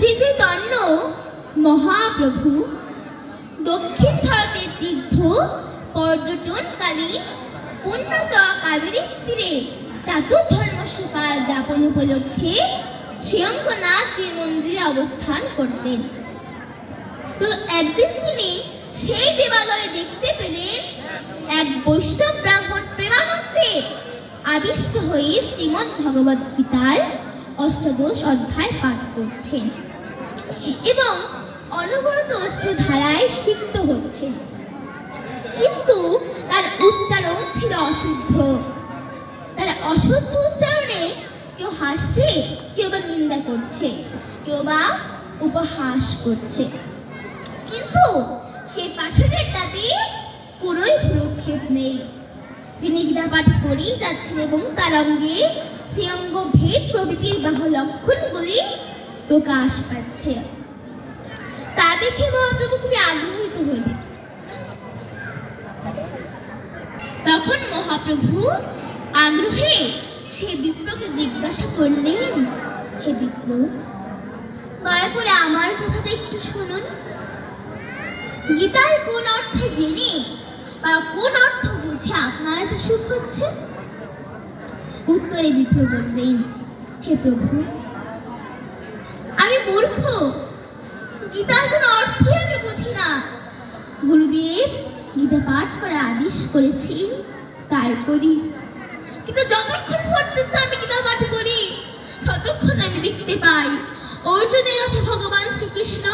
শ্রী চৈতন্য মহাপ্রভু, দক্ষিণ ভারতের তীর্থ পর্যটনকালীন উন্নত কাবেরী তীরে চাতুর্ধর্মস্যকাল যাপন উপলক্ষে শ্রীঅঙ্গনাথের মন্দিরে অবস্থান করতেন তো একদিন তিনি সেই দেবালয়ে দেখতে পেলেন এক বৈষ্ণব ব্রাহ্মণ প্রেমানন্দে আবিষ্ট হয়ে শ্রীমদ্ ভগবদ গীতার অষ্টাদশ অধ্যায় পাঠ করছেন। এবং অনবরত অষ্টধারায় সিক্ত হচ্ছে। কিন্তু তার উচ্চারণ ছিল অশুদ্ধ। তার অশুদ্ধ উচ্চারণে কেউ হাসছে, কেউ বা নিন্দা করছে, কেউ বা উপহাস করছে। কিন্তু সেই পাঠকের তাতে কোনোই ভ্রুক্ষেপ নেই। তিনি গীতা পাঠ করেই যাচ্ছেন এবং তার অঙ্গে সে অঙ্গ ভেদ প্রভৃতির বাহ লক্ষণগুলি প্রকাশ পাচ্ছে। তা দেখে মহাপ্রভু খুবই আগ্রহিত হইলেন তখন মহাপ্রভু আগ্রহে সে বিপ্রকে জিজ্ঞাসা করলেন, হে বিপ্র, দয়া করে আমার কথাটা একটু শুনুন। গীতার কোন অর্থে জেনে বা কোন অর্থ বুঝে আপনার এত সুখ হচ্ছে? উত্তরে বিপ্র বললেন, হে প্রভু মূর্খ গীতার কোনো অর্থই আমি বুঝি না। গুরুদেব গীতা পাঠ করা আদেশ করেছেন, তাই করি। কিন্তু যতক্ষণ পর্যন্ত আমি গীতা পাঠ করি, ততক্ষণ আমি দেখতে পাই, অর্জুনের রথে ভগবান শ্রীকৃষ্ণ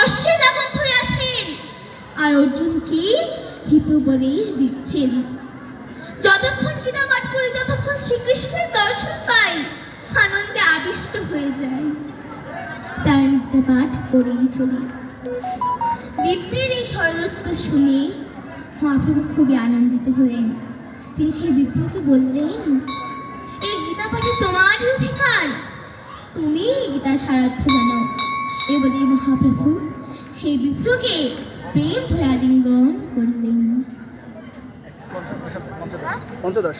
অশ্বের আগন ধরে আছেন, আর অর্জুনকে হিতোপদেশ দিচ্ছেন। যতক্ষণ গীতা পাঠ করি, ততক্ষণ শ্রীকৃষ্ণের দর্শন পাই, আনন্দে আবিষ্ট হয়ে যায়। পাঠ করেই চলি। বিপ্রের এই ষড়যন্ত্র শুনে মহাপ্রভু খুবই আনন্দিত হলেন। তিনি সেই বিপ্রকে বললেন, এই গীতা পাঠে তোমারই অধিকার। তুমি গীতার সারার্থ জানো। এ বলে মহাপ্রভু সেই বিপ্রকে প্রেম ভরে আলিঙ্গন করলেন। পঞ্চদশ।